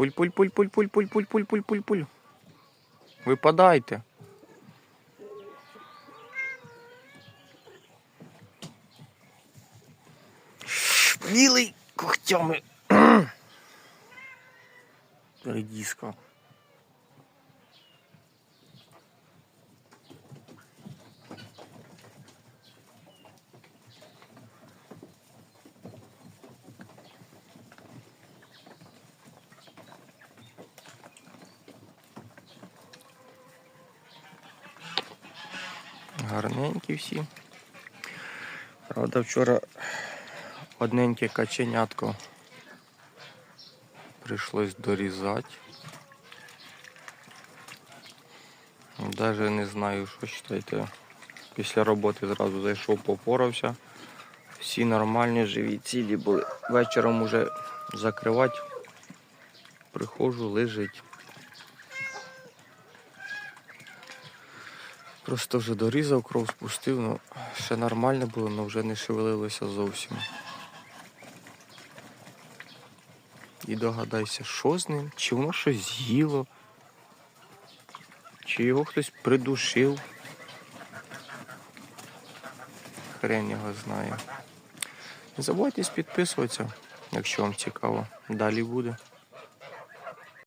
Пуль, пуль, пуль, пуль, пуль, пуль, пуль, пуль, пуль, пуль, пуль. Випадайте. Білий когтями. Редіска. Гарненькі всі. Правда, вчора одненьке каченятко прийшлось дорізати. Даже не знаю, що читайте. Після роботи зразу зайшов, попорався. Всі нормальні, живі, цілі були. Вечором уже закривати. Приходжу, лежить. Просто вже дорізав, кров спустив, ну ще нормально було, але вже не шевелилося зовсім. І догадайся, що з ним? Чи воно щось з'їло? Чи його хтось придушив? Хрен його знає. Не забувайте підписуватися, якщо вам цікаво. Далі буде.